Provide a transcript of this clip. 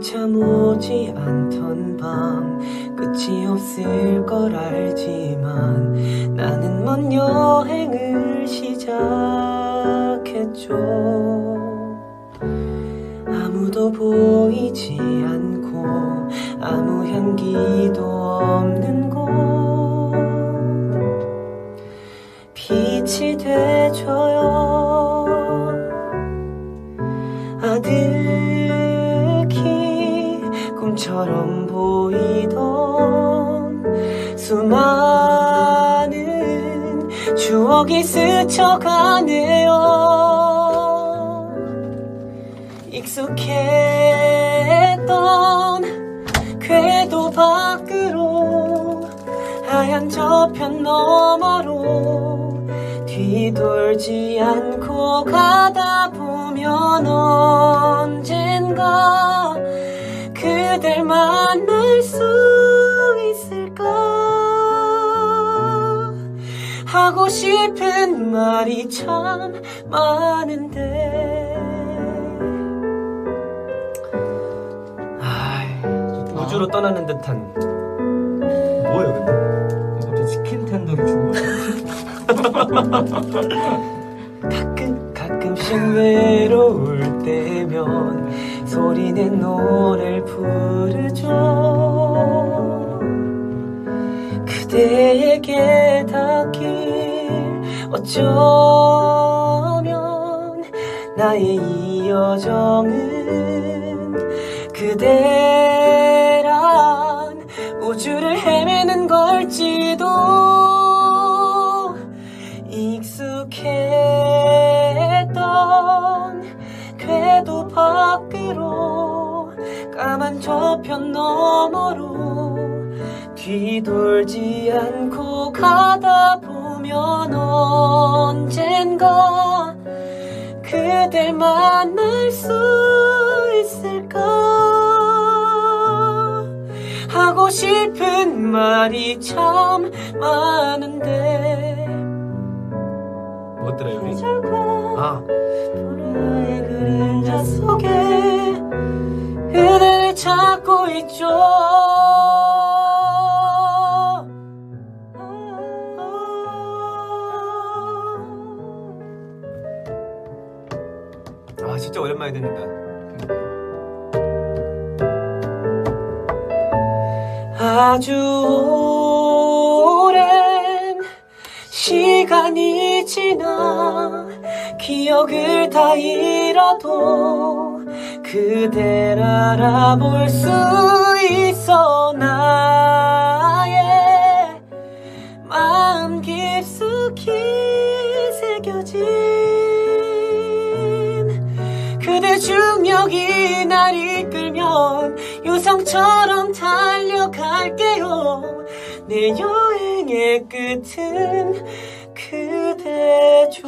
잠오지 않던 밤 끝이 없을 걸 알지만 나는 먼 여행을 시작했죠. 아무도 보이지 않고 아무 향기도 없는 보이던 수많은 추억이 스쳐가네요. 익숙했던 궤도 밖으로 하얀 저편 너머로 뒤돌지 않고 가다 보면 언젠가 그댈 만 하고 싶은 말이 참 많은데. 아, 우주로 떠나는 듯한. 뭐예요 근데? 갑자기 치킨 텐더를 주고. 가끔 가끔씩 외로울 때면 소리낸 노래를 부르죠 어쩌면 나의 이 여정은 그대란 우주를 헤매는 걸지도 익숙했던 궤도 밖으로 까만 저편 너머로 뒤돌지 않고 가다 보 면 언젠가 그댈 만날 수 있을까? 하고 싶은 말이 참 많은데. 우리? 결국 아. 나의 그림자 속에 그대를 찾고 있죠 진짜 오랜만에 듣는다. 아주 오랜 시간이 지나 기억을 다 잃어도 그댈 알아볼 수 있어 나의 마음 깊숙이 새겨진 중력이 날 이끌면 유성처럼 달려갈게요. 내 여행의 끝은 그대죠